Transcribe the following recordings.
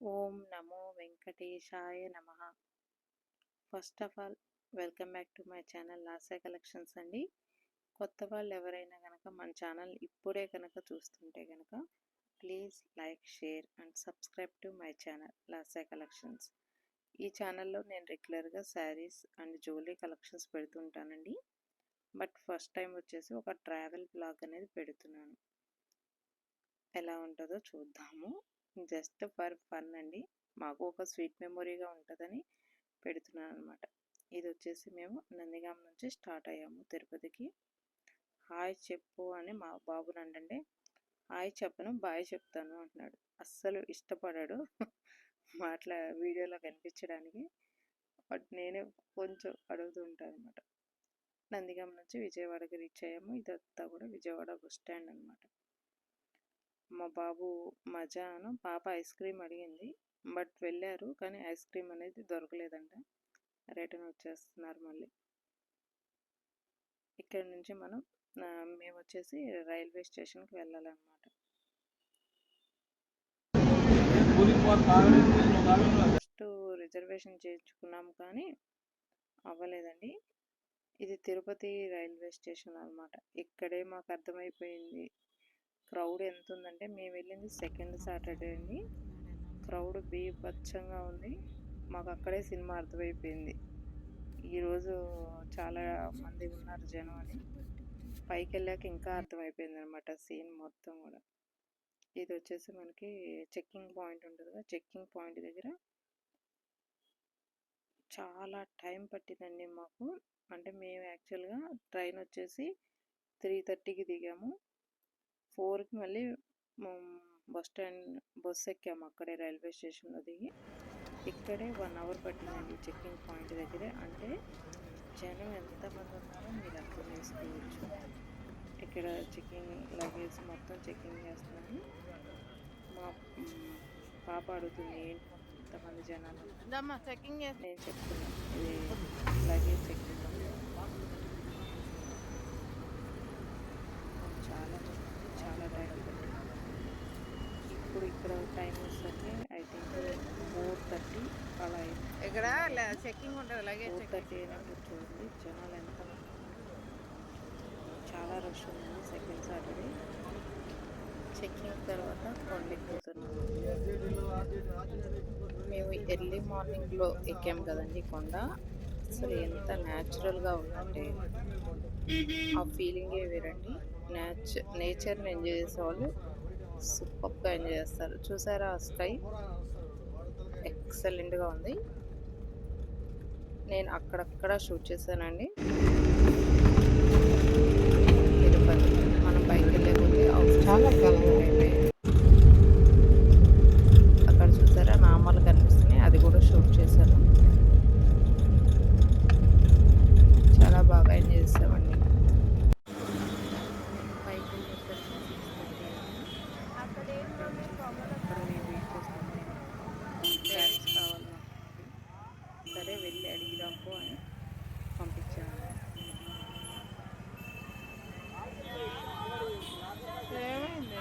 ఓం నమో వెంకటేశాయ నమ. First of all welcome back to my channel లాసే collections అండి. కొత్త వాళ్ళు ఎవరైనా కనుక మన ఛానల్ ఇప్పుడే కనుక చూస్తుంటే కనుక please like share and subscribe to my channel లాసే collections ఈ ఛానల్లో నేను రెగ్యులర్గా శారీస్ అండ్ జ్యువెలరీ కలెక్షన్స్ పెడుతుంటానండి. బట్ ఫస్ట్ టైం వచ్చేసి ఒక ట్రావెల్ బ్లాగ్ అనేది పెడుతున్నాను. ఎలా ఉంటుందో చూద్దాము. జస్ట్ ఫర్ ఫన్ అండి. మాకు ఒక స్వీట్ మెమొరీగా ఉంటుందని పెడుతున్నాను అనమాట ఇది వచ్చేసి మేము నందిగాం నుంచి స్టార్ట్ అయ్యాము తిరుపతికి. హాయ్ చెప్పు అని మా బాబు నండండి. హాయ్ చెప్పను బాయ్ చెప్తాను అంటున్నాడు. అస్సలు ఇష్టపడాడు. మాట్లా వీడియోలో కనిపించడానికి బట్ నేనే కొంచెం అడుగుతూ ఉంటాను అనమాట నందిగాం నుంచి విజయవాడకి రీచ్ అయ్యాము. ఇదంతా కూడా విజయవాడ బస్ స్టాండ్ అనమాట మా బాబు మజాను పాప ఐస్ క్రీమ్ అడిగింది. బట్ వెళ్ళారు కానీ ఐస్ క్రీమ్ అనేది దొరకలేదంట. రిటర్న్ వచ్చేస్తున్నారు మళ్ళీ. ఇక్కడ నుంచి మనం మేము వచ్చేసి రైల్వే స్టేషన్కి వెళ్ళాలన్నమాట. ఫస్ట్ రిజర్వేషన్ చేయించుకున్నాము కానీ అవ్వలేదండి. ఇది తిరుపతి రైల్వే స్టేషన్ అనమాట ఇక్కడే మాకు అర్థమైపోయింది. క్రౌడ్ ఎంత ఉందంటే మేము వెళ్ళింది సెకండ్ సాటర్డే అండి. క్రౌడ్ బీభత్సంగా ఉంది. మాకు అక్కడే సినిమా అర్థమైపోయింది. ఈరోజు చాలా మంది ఉన్నారు జనం అని. పైకి వెళ్ళాక ఇంకా అర్థమైపోయింది అనమాట సీన్ మొత్తం కూడా. ఇది వచ్చేసి మనకి చెక్కింగ్ పాయింట్ ఉంటుంది కదా చెక్కింగ్ పాయింట్ దగ్గర చాలా టైం పట్టిందండి మాకు. అంటే మేము యాక్చువల్గా ట్రైన్ వచ్చేసి త్రీ థర్టీకి దిగాము. ఫోర్కి మళ్ళీ బస్ స్టాండ్ బస్ ఎక్కాము. అక్కడే రైల్వే స్టేషన్లో దిగి ఇక్కడే వన్ అవర్ పట్టిందండి చెక్కింగ్ పాయింట్ దగ్గరే. అంటే జనం ఎంతమంది ఉన్నారో మీరు అర్థం చేసుకోవచ్చు. ఇక్కడ చెక్కింగ్ లగేజ్ మొత్తం చెక్కింగ్ చేస్తున్నాను. మా పాప అడుగుతుంది ఏంటి ఇంతమంది జనాలు? చెకింగ్ నేను చెప్తున్నాను ఇది లగేజ్ చెక్కింగ్. చాలా చాలా టైం ఇప్పుడు ఇక్కడ టైం వచ్చేసరికి ఐ థింక్ ఫోర్ థర్టీ అలా అయింది. ఇక్కడ చెకింగ్ ఉంటుంది అలాగే ఫోర్ థర్టీ అయినప్పుడు చూడండి జనాలు ఎంత చాలా రష్ ఉంది సెకండ్ సాటర్డే చెక్కింగ్ తర్వాత కొండెక్కుతున్నాం మేము ఎర్లీ మార్నింగ్లో ఎక్కాం కదండి కొండ. అసలు ఎంత న్యాచురల్గా ఉందంటే ఆ ఫీలింగే వేరండి. నేచర్ నేచర్ని ఎంజాయ్ చేసేవాళ్ళు. సూపర్గా ఎంజాయ్ చేస్తారు. చూసారా స్కై? ఎక్సలెంట్గా ఉంది. నేను అక్కడక్కడ షూట్ చేశానండి. తిరుపతి. మనం పైకి వెళ్ళకపోతే చాలా అక్కడ చూసారా నామాలు కనిపిస్తున్నాయి అది కూడా షూట్ చేశాను చాలా బాగా ఎంజాయ్ చేసామండి పైకి వెళ్ళేసరికి అక్కడ మేము వెయిట్ చేస్తున్నాం శారీస్ కావాలి మాకు సరే వెళ్ళి అడిగిదాము అని పంపించాను ఏమైంది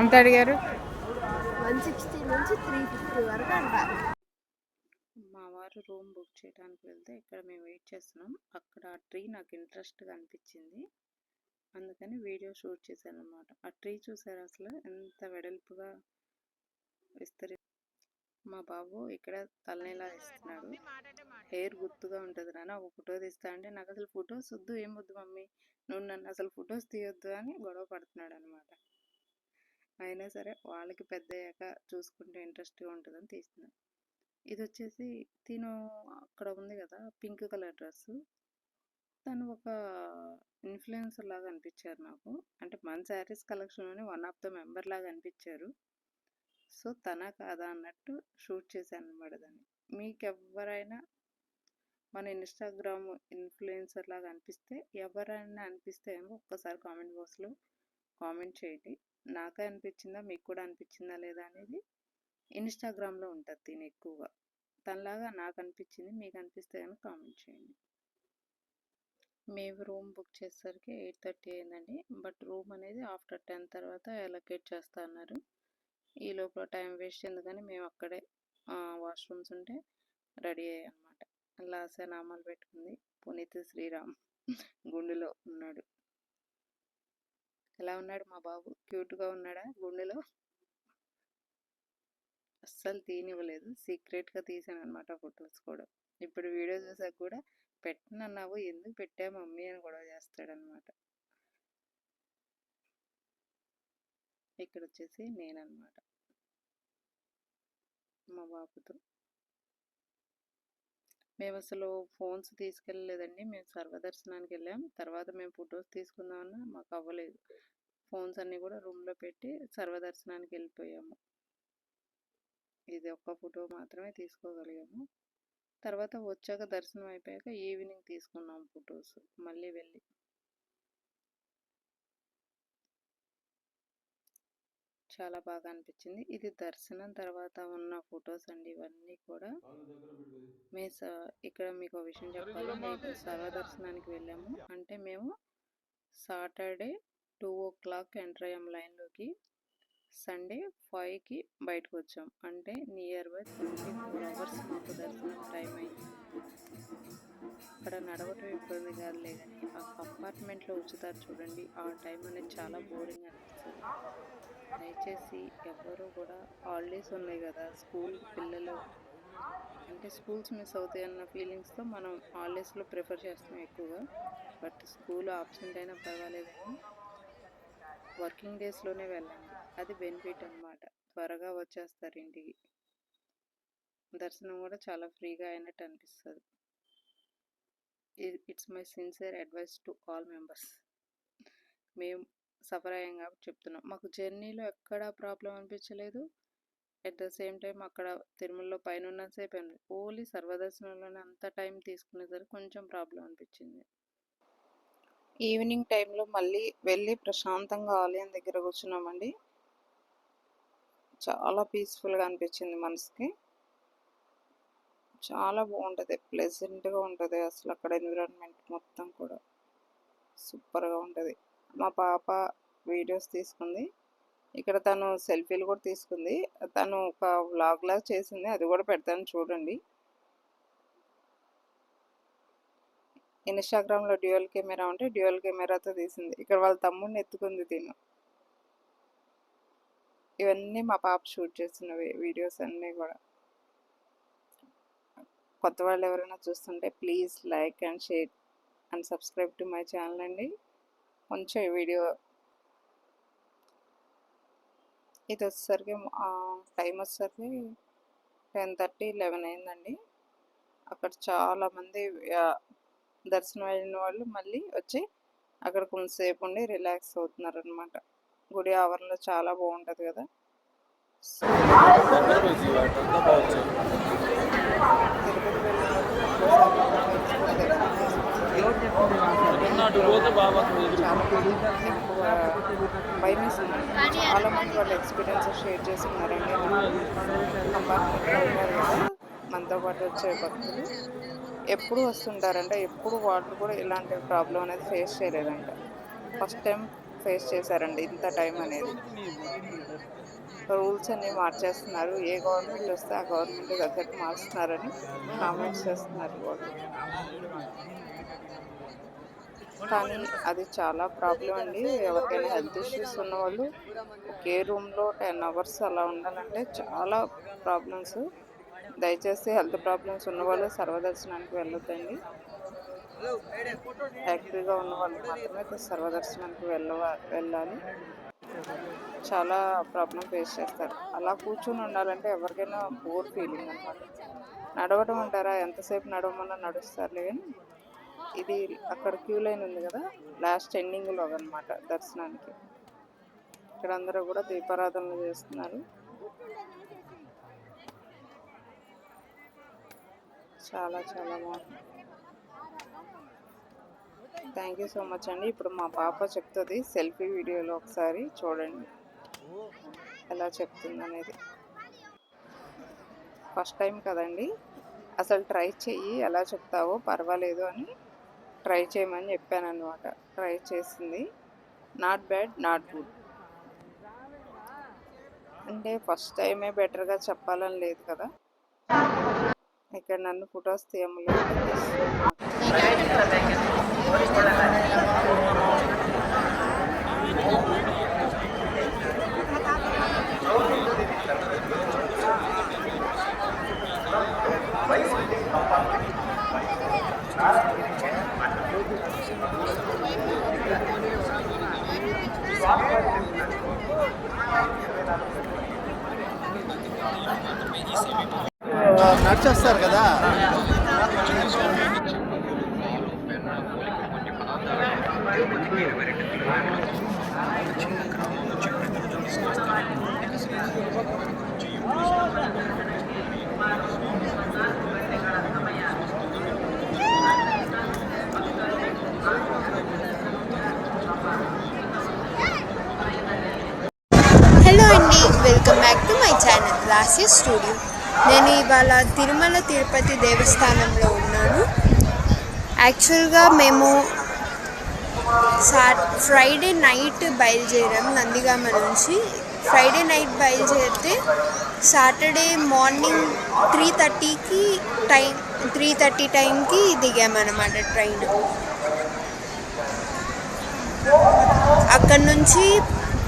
ఎంత అడిగారు? వన్ సిక్స్టీ నుంచి త్రీ ఫిఫ్టీ వరకు అంటారు మా వారు రూమ్ బుక్ చేయడానికి వెళ్తే ఇక్కడ మేము వెయిట్ చేస్తున్నాం. అక్కడ ఆ ట్రీ నాకు ఇంట్రెస్ట్గా అనిపించింది అందుకని వీడియో షూట్ చేశాను అనమాట ఆ ట్రీ చూసారు అసలు? ఎంత వెడల్పుగా విస్తరి మా బాబు ఇక్కడ తలనేలా ఇస్తున్నాడు హెయిర్ గుర్తుగా ఉంటుంది నాన్న. ఒక ఫోటో తీస్తా అంటే నాకు అసలు ఫొటోస్ వద్దు ఏం వద్దు మమ్మీ? నువ్వు నన్ను అసలు ఫొటోస్ తీయొద్దు అని గొడవ పడుతున్నాడు అనమాట అయినా సరే వాళ్ళకి పెద్ద అయ్యాక చూసుకుంటే ఇంట్రెస్ట్గా ఉంటుందని తీస్తున్నాను ఇది వచ్చేసి తిను అక్కడ ఉంది కదా పింక్ కలర్ డ్రెస్ తను ఒక ఇన్ఫ్లుయెన్సర్ లాగా అనిపించారు నాకు. అంటే మన శారీస్ కలెక్షన్లోనే వన్ ఆఫ్ ద మెంబర్ లాగా అనిపించారు. సో తన కాదా అన్నట్టు షూట్ చేశాను అనమాట దాన్ని. మీకు ఎవరైనా మన ఇన్స్టాగ్రామ్ ఇన్ఫ్లుయెన్సర్ లాగా అనిపిస్తే ఎవరైనా అనిపిస్తే ఏమో ఒక్కసారి కామెంట్ బాక్స్లో కామెంట్ చేయండి. నాకే అనిపించిందా మీకు కూడా అనిపించిందా లేదా అనేది ఇన్స్టాగ్రామ్లో ఉంటుంది దీని ఎక్కువగా. తనలాగా నాకు అనిపించింది మీకు అనిపిస్తే కనుక కామెంట్ చేయండి. మేము రూమ్ బుక్ చేసేసరికి ఎయిట్ థర్టీ అయిందండి. బట్ రూమ్ అనేది ఆఫ్టర్ టెన్ తర్వాత ఎలకేట్ చేస్తా అన్నారు. ఈ లోపల టైం వేస్ట్ ఎందుకని మేము అక్కడే వాష్రూమ్స్ ఉంటే రెడీ అయ్యాయి అనమాట లాసే నామాలు పెట్టుకుంది పునీత్ శ్రీరామ్. గుండెలో ఉన్నాడు. ఎలా ఉన్నాడు మా బాబు? క్యూట్గా ఉన్నాడా గుండెలో? అస్సలు తీనివ్వలేదు. సీక్రెట్గా తీసాను అనమాట ఫొటోస్ కూడా. ఇప్పుడు వీడియో చూసాక కూడా పెట్టనన్నావు ఎందుకు పెట్టా మమ్మీ అని గొడవ చేస్తాడనమాట ఇక్కడ వచ్చేసి నేనన్నమాట. మా బాబుతో. మేము అసలు ఫోన్స్ తీసుకెళ్ళలేదండి. మేము సర్వదర్శనానికి వెళ్ళాం తర్వాత మేము ఫొటోస్ తీసుకుందామన్నా మాకు అవ్వలేదు ఫోన్స్ అన్నీ కూడా రూమ్లో పెట్టి సర్వదర్శనానికి వెళ్ళిపోయాము ఇది ఒక్క ఫోటో మాత్రమే తీసుకోగలిగాము. తర్వాత వచ్చాక దర్శనం అయిపోయాక ఈవినింగ్ తీసుకున్నాం ఫొటోస్. మళ్ళీ వెళ్ళి చాలా బాగా అనిపించింది. ఇది దర్శనం తర్వాత ఉన్న ఫొటోస్ అండి ఇవన్నీ కూడా. మేము ఇక్కడ మీకు విషయం చెప్పాలి. మేము సర్వదర్శనానికి వెళ్ళాము. అంటే మేము Saturday two o'clock enter అయ్యాం లైన్లోకి. సండే ఫైవ్కి బయటకు వచ్చాం. అంటే near by twenty four hours మాకు దర్శనం టైం అయింది. అక్కడ నడవటం ఇబ్బంది కాదులే కానీ ఆ అపార్ట్మెంట్లో ఉంచుతారు చూడండి. ఆ టైం అనేది చాలా బోరింగ్ అనిపిస్తుంది. దయచేసి ఎవరు కూడా హాలిడేస్ ఉన్నాయి కదా స్కూల్ పిల్లలు అంటే స్కూల్స్ మిస్ అవుతాయి అన్న ఫీలింగ్స్తో మనం హాలిడేస్లో ప్రిఫర్ చేస్తాం ఎక్కువగా. బట్ స్కూల్ ఆబ్సెంట్ అయినా పర్వాలేదు వర్కింగ్ డేస్లోనే వెళ్ళండి అది బెనిఫిట్ అన్నమాట. త్వరగా వచ్చేస్తారు ఇంటికి. దర్శనం కూడా చాలా ఫ్రీగా అయినట్టు అనిపిస్తుంది. It's my sincere advice to all members. మేము సఫర్ అయ్యాం కాబట్టి చెప్తున్నాం. మాకు జర్నీలో ఎక్కడా ప్రాబ్లం అనిపించలేదు. అట్ ద సేమ్ టైం అక్కడ తిరుమలలో పైన ఉన్నసేపు ఓన్లీ సర్వదర్శనంలోనే అంత టైం తీసుకునేసరికి కొంచెం ప్రాబ్లం అనిపించింది. ఈవినింగ్ టైంలో మళ్ళీ వెళ్ళి ప్రశాంతంగా ఆలయం దగ్గర కూర్చున్నామండి. చాలా పీస్ఫుల్గా అనిపించింది మనసుకి. చాలా బాగుంటుంది. ప్లెజెంట్గా ఉంటుంది అసలు అక్కడ ఎన్విరాన్మెంట్ మొత్తం కూడా. సూపర్గా ఉంటుంది. మా పాప వీడియోస్ తీసుకుంది. ఇక్కడ తను సెల్ఫీలు కూడా తీసుకుంది. తను ఒక వ్లాగ్లా చేసింది. అది కూడా పెడతాను చూడండి. ఇన్స్టాగ్రామ్లో డ్యూయల్ కెమెరా ఉంటే డ్యూయల్ కెమెరాతో తీసింది. ఇక్కడ వాళ్ళ తమ్ముడిని ఎత్తుకుంది తిను. ఇవన్నీ మా పాప షూట్ చేస్తున్నవి వీడియోస్ అన్నీ కూడా. కొత్త వాళ్ళు ఎవరైనా చూస్తుంటే please like and share and subscribe to my channel అండి. కొంచెం ఈ వీడియో ఇది వచ్చేసరికి టైం వచ్చేసరికి టెన్ థర్టీ లెవెన్ అయిందండి. అక్కడ చాలామంది దర్శనం అయిన వాళ్ళు మళ్ళీ వచ్చి అక్కడ కొంతసేపు ఉండి రిలాక్స్ అవుతున్నారు అనమాట గుడి ఆవరణలో చాలా బాగుంటుంది కదా. తిరుపతి వెళ్ళిన ఎక్కువ భయం వేసింది. చాలా మంది వాళ్ళ ఎక్స్పీరియన్స్ షేర్ చేసుకున్నారండి. కంపార్ట్మెంట్లో ఉన్నారు కదా. మనతో పాటు వచ్చే భక్తులు. ఎప్పుడు వస్తుంటారంట ఎప్పుడు వాళ్ళు కూడా ఇలాంటి ప్రాబ్లం అనేది ఫేస్ చేయలేదంట. ఫస్ట్ టైం ఫేస్ చేశారండి ఇంత టైం అనేది. రూల్స్ అన్ని మార్చేస్తున్నారు. ఏ గవర్నమెంట్ వస్తే ఆ గవర్నమెంట్ తగ్గట్టు మారుస్తున్నారని కామెంట్స్ చేస్తున్నారు వాళ్ళు. కానీ అది చాలా ప్రాబ్లం అండి. ఎవరికైనా హెల్త్ ఇష్యూస్ ఉన్న వాళ్ళు ఒకే రూమ్లో టెన్ అవర్స్ అలా ఉండాలంటే చాలా ప్రాబ్లమ్స్. దయచేసి హెల్త్ ప్రాబ్లమ్స్ ఉన్న వాళ్ళు సర్వదర్శనానికి వెళ్ళొద్దండి. యాక్టివ్గా ఉన్న వాళ్ళు మాత్రమే సర్వదర్శనానికి వెళ్ళవ వెళ్ళాలి. చాలా ప్రాబ్లం ఫేస్ చేస్తారు. అలా కూర్చొని ఉండాలంటే ఎవరికైనా బోర్ ఫీలింగ్ అనమాట నడవడం అంటారా? ఎంతసేపు నడవమన్నా నడుస్తారులే కానీ ఇది అక్కడ క్యూ లైన్ ఉంది కదా లాస్ట్ ఎండింగ్లో అనమాట దర్శనానికి. ఇక్కడ అందరూ కూడా దీపారాధనలు చేస్తున్నారు. చాలా చాలా బాగుంది. థ్యాంక్ యూ సో మచ్ అండి. ఇప్పుడు మా పాప చెప్తుంది సెల్ఫీ వీడియోలో ఒకసారి చూడండి. ఎలా చెప్తుంది అనేది. ఫస్ట్ టైం కదండి. అసలు ట్రై చెయ్యి ఎలా చెప్తావో పర్వాలేదు అని ట్రై చేయమని చెప్పాను అనమాట ట్రై చేసింది. Not bad not good. అంటే ఫస్ట్ టైమే బెటర్గా చెప్పాలని లేదు కదా. ఇక్కడ నన్ను ఫొటోస్ తీయములేదు వచ్చేస్తారు కదా. హలో అండి welcome back to my channel Rasiya studio నేను ఇవాళ తిరుమల తిరుపతి దేవస్థానంలో ఉన్నాను. యాక్చువల్గా మేము సా ఫ్రైడే నైట్ బయలుదేరాం నందిగామ నుంచి. ఫ్రైడే నైట్ బయలుదేరితే సాటర్డే మార్నింగ్ త్రీ థర్టీకి టైం త్రీ థర్టీ టైంకి దిగామన్నమాట ట్రైన్. అక్కడ నుంచి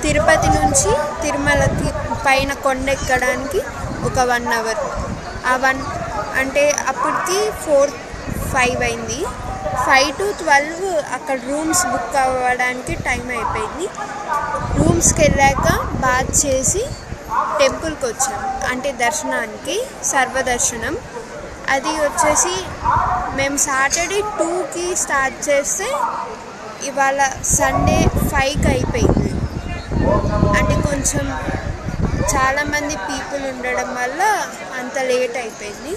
తిరుపతి నుంచి తిరుమలకి పైన కొండ ఎక్కడానికి ఒక వన్ అవర్ ఆ వన్ అంటే అప్పటికి ఫోర్ ఫైవ్ అయింది. ఫైవ్ టు ట్వెల్వ్ అక్కడ రూమ్స్ బుక్ అవ్వడానికి టైం అయిపోయింది. రూమ్స్కి వెళ్ళాక బాత్ చేసి టెంపుల్కి వచ్చాం. అంటే దర్శనానికి సర్వదర్శనం. అది వచ్చేసి మేము సాటర్డే టూకి స్టార్ట్ చేస్తే ఇవాళ సండే ఫైవ్కి అయిపోయింది. అంటే కొంచెం చాలామంది పీపుల్ ఉండడం వల్ల అంత లేట్ అయిపోయింది.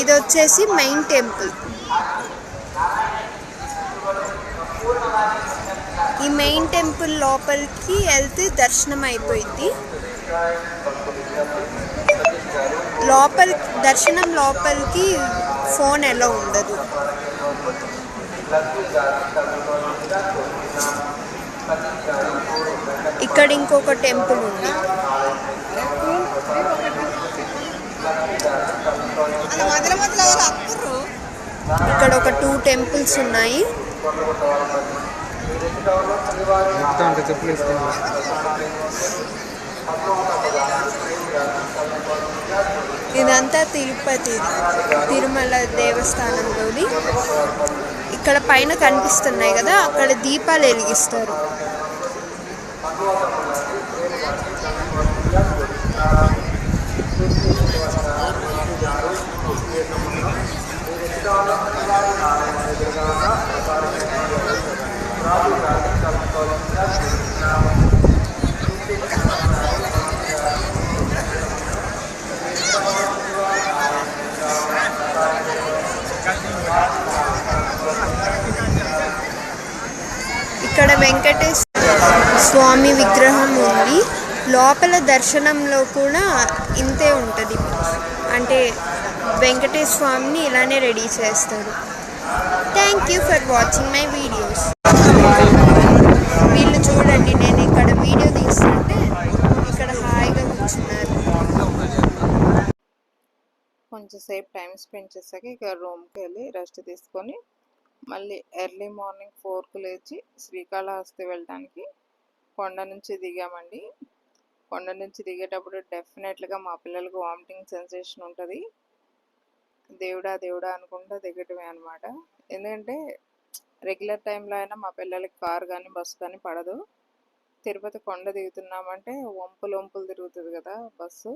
ఇది వచ్చేసి మెయిన్ టెంపుల్. ఈ మెయిన్ టెంపుల్ లోపలికి వెళ్తే దర్శనం అయిపోయింది. లోపల దర్శనం లోపలికి ఫోన్ ఎలా ఉండదు. ఇక్కడ ఇంకొక టెంపుల్ ఉంది. ఇక్కడ ఒక టూ టెంపుల్స్ ఉన్నాయి. ఇదంతా తిరుపతి తిరుమల దేవస్థానంలోని. ఇక్కడ పైన కనిపిస్తున్నాయి కదా అక్కడ దీపాలు వెలిగిస్తారు. ఇక్కడ వెంకటేశ్వర స్వామి విగ్రహం ఉంది లోపల దర్శనంలో కూడా ఇంతే ఉంటుంది. అంటే వెంకటేశ్వర స్వామిని ఇలానే రెడీ చేస్తారు. Thank you for watching my videos వీళ్ళు చూడండి నేను ఇక్కడ వీడియో తీస్తుంటే ఇక్కడ హాయిగా కూర్చున్నారు. కొంచెం సేపు టైం స్పెండ్ చేశాక ఇక రూమ్కి వెళ్ళి రెస్ట్ తీసుకొని మళ్ళీ ఎర్లీ మార్నింగ్ ఫోర్కు లేచి శ్రీకాళహస్తి వెళ్ళడానికి కొండ నుంచి దిగామండి. కొండ నుంచి దిగేటప్పుడు డెఫినెట్గా మా పిల్లలకు వామిటింగ్ సెన్సేషన్ ఉంటుంది. దేవుడా దేవుడా అనుకుంటా దిగటమే అనమాట ఎందుకంటే రెగ్యులర్ టైంలో అయినా మా పిల్లలకి కార్ కానీ బస్సు కానీ పడదు. తిరుపతి కొండ దిగుతున్నామంటే వంపులు వంపులు తిరుగుతుంది కదా బస్సు.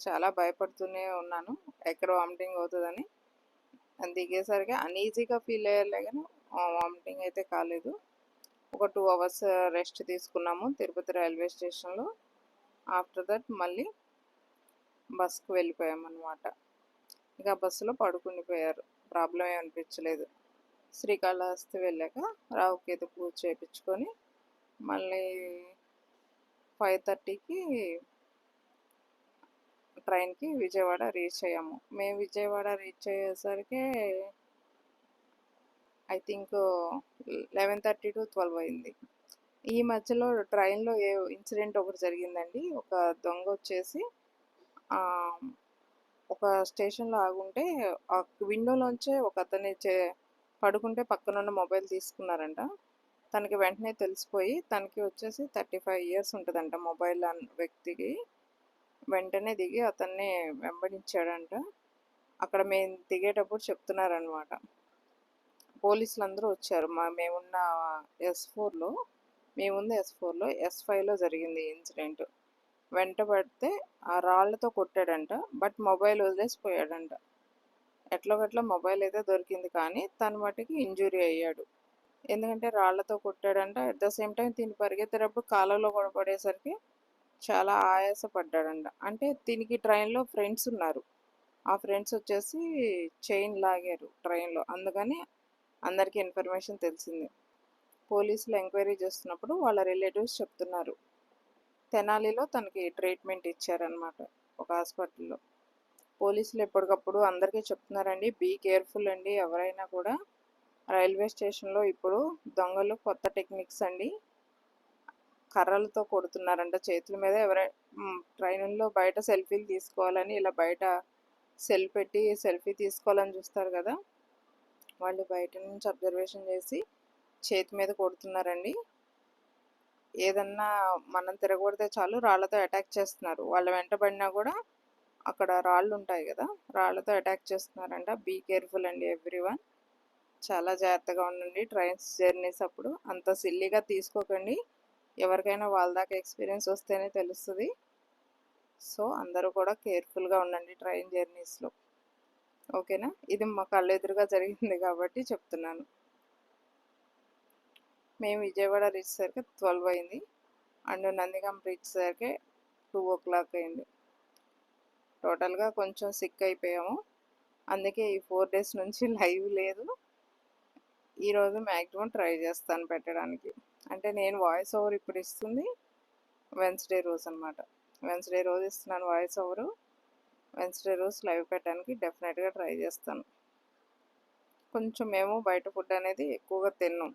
చాలా భయపడుతూనే ఉన్నాను. ఎక్కడ వామిటింగ్ అవుతుందని. దిగేసరికి అన్ఈజీగా ఫీల్ అయ్యాలే కానీ వామిటింగ్ అయితే కాలేదు. ఒక టూ అవర్స్ రెస్ట్ తీసుకున్నాము తిరుపతి రైల్వే స్టేషన్లో. ఆఫ్టర్ దట్ మళ్ళీ బస్కు వెళ్ళిపోయామన్నమాట. ఇక బస్సులో పడుకునిపోయారు ప్రాబ్లం ఏమనిపించలేదు అనిపించలేదు. శ్రీకాళహస్తి వెళ్ళాక రావుకేతు పూజ చేయించుకొని మళ్ళీ ఫైవ్ థర్టీకి ట్రైన్కి విజయవాడ రీచ్ అయ్యాము. మేము విజయవాడ రీచ్ అయ్యేసరికి I think eleven thirty to twelve అయింది. ఈ మధ్యలో ట్రైన్లో ఏ ఇన్సిడెంట్ ఒకటి జరిగిందండి. ఒక దొంగ వచ్చేసి ఒక స్టేషన్లో ఆగుంటే ఆ విండోలోంచే ఒక అతని చే పడుకుంటే పక్కనున్న మొబైల్ తీసుకున్నారంట. తనకి వెంటనే తెలిసిపోయి తనకి వచ్చేసి థర్టీ ఫైవ్ ఇయర్స్ ఉంటుందంట మొబైల్ వ్యక్తికి. వెంటనే దిగి అతన్ని వెంబడించాడంట. అక్కడ మేము దిగేటప్పుడు చెప్తున్నారనమాట పోలీసులు అందరూ వచ్చారు. మా మేమున్న ఎస్ ఫోర్లో మేముంది ఎస్ ఫోర్లో ఎస్ ఫైవ్లో జరిగింది ఇన్సిడెంట్ వెంట పడితే ఆ రాళ్ళతో కొట్టాడంట బట్ మొబైల్ వదిలేసిపోయాడంట. ఎట్లోగట్లా మొబైల్ అయితే దొరికింది కానీ తన మటుకి ఇంజురీ అయ్యాడు. ఎందుకంటే రాళ్ళతో కొట్టాడంట అట్ ద సేమ్ టైం తిని పరిగెత్తేటప్పుడు కాలంలో కూడా పడేసరికి చాలా ఆయాసపడ్డాడంట. అంటే దీనికి ట్రైన్లో ఫ్రెండ్స్ ఉన్నారు. ఆ ఫ్రెండ్స్ వచ్చేసి చైన్ లాగారు ట్రైన్లో. అందుకని అందరికీ ఇన్ఫర్మేషన్ తెలిసింది. పోలీసులు ఎంక్వైరీ చేస్తున్నప్పుడు వాళ్ళ రిలేటివ్స్ చెప్తున్నారు. తెనాలిలో తనకి ట్రీట్మెంట్ ఇచ్చారనమాట ఒక హాస్పిటల్లో. పోలీసులు ఎప్పటికప్పుడు అందరికీ చెప్తున్నారండి బీ కేర్ఫుల్ అండి ఎవరైనా కూడా రైల్వే స్టేషన్లో ఇప్పుడు దొంగలు కొత్త టెక్నిక్స్ అండి కర్రలతో కొడుతున్నారంట చేతుల మీద ఎవరై ట్రైన్లో బయట సెల్ఫీలు తీసుకోవాలని ఇలా బయట సెల్ పెట్టి సెల్ఫీ తీసుకోవాలని చూస్తారు కదా వాళ్ళు బయట నుంచి అబ్జర్వేషన్ చేసి చేతి మీద కొడుతున్నారండి. ఏదన్నా మనం తిరగబడితే చాలు రాళ్ళతో అటాక్ చేస్తున్నారు. వాళ్ళ వెంటబడినా కూడా అక్కడ రాళ్ళు ఉంటాయి కదా రాళ్ళతో అటాక్ చేస్తున్నారంట. బీ కేర్ఫుల్ అండి ఎవ్రీవన్ చాలా జాగ్రత్తగా ఉండండి. ట్రైన్స్ జర్నీస్ అప్పుడు. అంత సిల్లీగా తీసుకోకండి. ఎవరికైనా వాళ్ళ దాకా ఎక్స్పీరియన్స్ వస్తేనే తెలుస్తుంది. సో అందరూ కూడా కేర్ఫుల్గా ఉండండి ట్రైన్ జర్నీస్లో ఓకేనా ఇది మా కళ్ళు ఎదురుగా జరిగింది కాబట్టి చెప్తున్నాను. మేము విజయవాడ రీచ్ సరికి ట్వెల్వ్ అయింది. అండ్ నందిగం రీచ్ సరికి టూ ఓ క్లాక్ అయింది టోటల్గా కొంచెం సిక్ అయిపోయాము. అందుకే ఈ ఫోర్ డేస్ నుంచి లైవ్ లేదు. ఈరోజు మ్యాక్సిమం ట్రై చేస్తాను పెట్టడానికి. అంటే నేను వాయిస్ ఓవర్ ఇప్పుడు ఇస్తుంది. వెన్స్డే రోజు అనమాట వెన్స్డే రోజు ఇస్తున్నాను వాయిస్ ఓవరు వెన్స్డే రోజు లైవ్ పెట్టడానికి డెఫినెట్గా ట్రై చేస్తాను. కొంచెం మేము బయట ఫుడ్ అనేది ఎక్కువగా తిన్నాం.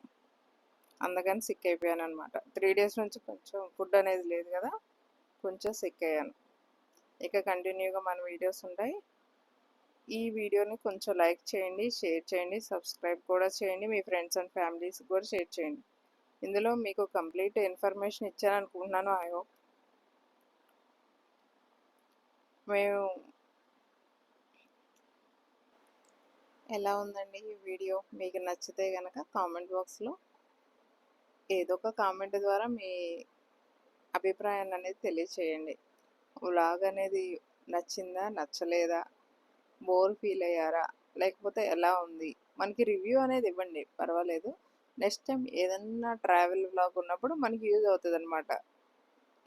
అందుకని సిక్ అయిపోయాను అనమాట త్రీ డేస్ నుంచి కొంచెం ఫుడ్ అనేది లేదు కదా కొంచెం సిక్ అయ్యాను ఇక కంటిన్యూగా మన వీడియోస్ ఉంటాయి. ఈ వీడియోని కొంచెం లైక్ చేయండి షేర్ చేయండి సబ్స్క్రైబ్ కూడా చేయండి మీ ఫ్రెండ్స్ అండ్ ఫ్యామిలీస్ కూడా షేర్ చేయండి. ఇందులో మీకు కంప్లీట్ ఇన్ఫర్మేషన్ ఇచ్చాను అనుకుంటున్నాను ఐ హోప్. మేము ఎలా ఉందండి ఈ వీడియో? మీకు నచ్చితే కనుక కామెంట్ బాక్స్లో ఏదో ఒక కామెంట్ ద్వారా మీ అభిప్రాయాన్ని అనేది తెలియచేయండి. వ్లాగ్ అనేది నచ్చిందా నచ్చలేదా బోర్ ఫీల్ అయ్యారా లేకపోతే ఎలా ఉంది? మనకి రివ్యూ అనేది ఇవ్వండి పర్వాలేదు. నెక్స్ట్ టైం ఏదన్నా ట్రావెల్ వ్లాగ్ ఉన్నప్పుడు మనకి యూజ్ అవుతుంది అనమాట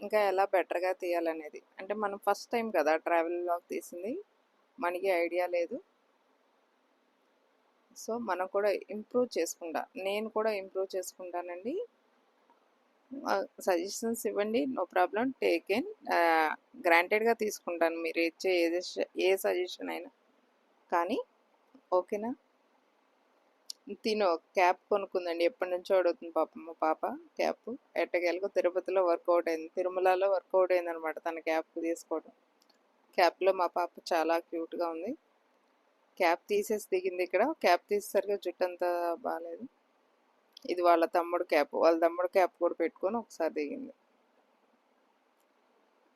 ఇంకా ఎలా బెటర్గా తీయాలనేది. అంటే మనం ఫస్ట్ టైం కదా ట్రావెల్ వ్లాగ్ తీసింది మనకి ఐడియా లేదు. సో మనం కూడా ఇంప్రూవ్ చేసుకుంటా. నేను కూడా ఇంప్రూవ్ చేసుకుంటానండి. సజెషన్స్ ఇవ్వండి. No problem. ఇన్. గ్రాంటెడ్గా తీసుకుంటాను. మీరు ఇచ్చే ఏ ఏ సజెషన్ అయినా. కానీ ఓకేనా? తిను. క్యాప్ కొనుక్కుందండి. ఎప్పటి నుంచో అడుగుతుంది పాప మా పాప క్యాప్. ఎట్టకేలకు తిరుపతిలో వర్కౌట్ అయింది. తిరుమలలో వర్కౌట్ అయింది అనమాట తన క్యాప్ తీసుకోవడం. క్యాప్లో మా పాప చాలా క్యూట్గా ఉంది. క్యాప్ తీసేసి దిగింది ఇక్కడ. క్యాప్ తీసేసరిగా జుట్టు అంతా బాగాలేదు ఇది వాళ్ళ తమ్ముడు క్యాప్. వాళ్ళ తమ్ముడు క్యాప్ కూడా పెట్టుకొని ఒకసారి దిగింది.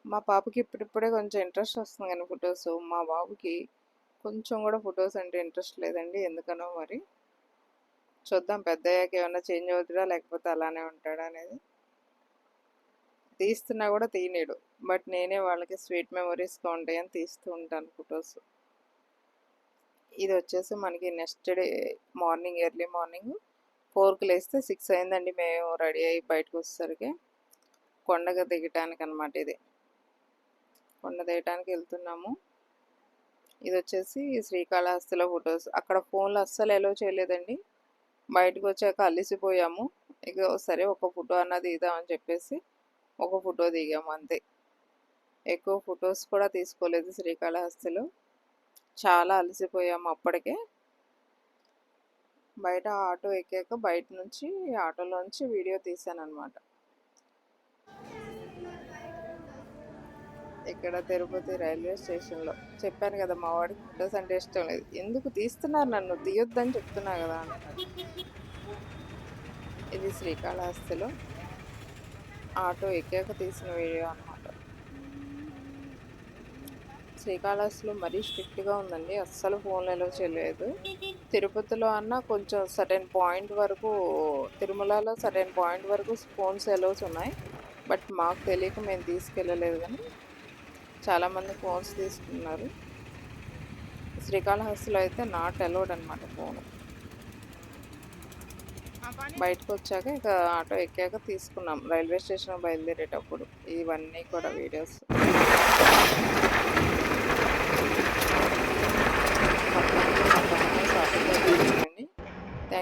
మా పాపకి ఇప్పుడిప్పుడే కొంచెం ఇంట్రెస్ట్ వస్తుంది కానీ ఫొటోస్. మా బాబుకి కొంచెం కూడా ఫొటోస్ అంటే ఇంట్రెస్ట్ లేదండి. ఎందుకనో మరి. చూద్దాం. పెద్ద అయ్యాక ఏమైనా చేంజ్ అవుతుందా లేకపోతే అలానే ఉంటాడా అనేది. తీస్తున్నా కూడా తీయలేడు బట్ నేనే వాళ్ళకి స్వీట్ మెమొరీస్గా ఉంటాయని తీస్తూ ఉంటాను ఫొటోస్. ఇది వచ్చేసి మనకి next day morning early morning ఫోర్కి లేస్తే సిక్స్ అయిందండి మేము రెడీ అయ్యి బయటకు వచ్చేసరికి. కొండగా దిగటానికి అనమాట ఇది. కొండ దిగటానికి వెళ్తున్నాము. ఇది వచ్చేసి శ్రీకాళహస్తిలో ఫొటోస్. అక్కడ ఫోన్లో అస్సలు ఎలో చేయలేదండి. బయటకు వచ్చాక అలిసిపోయాము. ఇక సరే ఒక ఫోటో అన్న దిగుదామని చెప్పేసి ఒక ఫోటో దిగాము అంతే. ఎక్కువ ఫొటోస్ కూడా తీసుకోలేదు శ్రీకాళహస్తిలో. చాలా అలసిపోయాము అప్పటికే. బయట ఆటో ఎక్కాక బయట నుంచి ఆటోలోంచి వీడియో తీశాను అనమాట ఇక్కడ తిరుపతి రైల్వే స్టేషన్లో చెప్పాను కదా మా వాడికి ఫొటోస్ అంటే ఇష్టం లేదు. ఎందుకు తీస్తున్నారు నన్ను? తీయొద్దని చెప్తున్నా కదా అని. ఇది శ్రీకాళహస్తిలో ఆటో ఎక్కాక తీసిన వీడియో అన్నమాట. శ్రీకాళహస్తిలో మరీ స్ట్రిక్ట్గా ఉందండి. అస్సలు ఫోన్లు ఎలా చేయలేదు. తిరుపతిలో అన్న కొంచెం సర్టెన్ పాయింట్ వరకు తిరుమలలో సర్టెన్ పాయింట్ వరకు ఫోన్స్ ఎలోస్ ఉన్నాయి. బట్ మాకు తెలియక మేము తీసుకెళ్ళలేదు కానీ చాలామంది ఫోన్స్ తీసుకున్నారు. శ్రీకాళహస్తిలో అయితే నాట్ అలౌడ్ అనమాట ఫోన్. బయటకు వచ్చాక ఇక ఆటో ఎక్కాక తీసుకున్నాం. రైల్వే స్టేషన్ బయలుదేరేటప్పుడు. ఇవన్నీ కూడా వీడియోస్.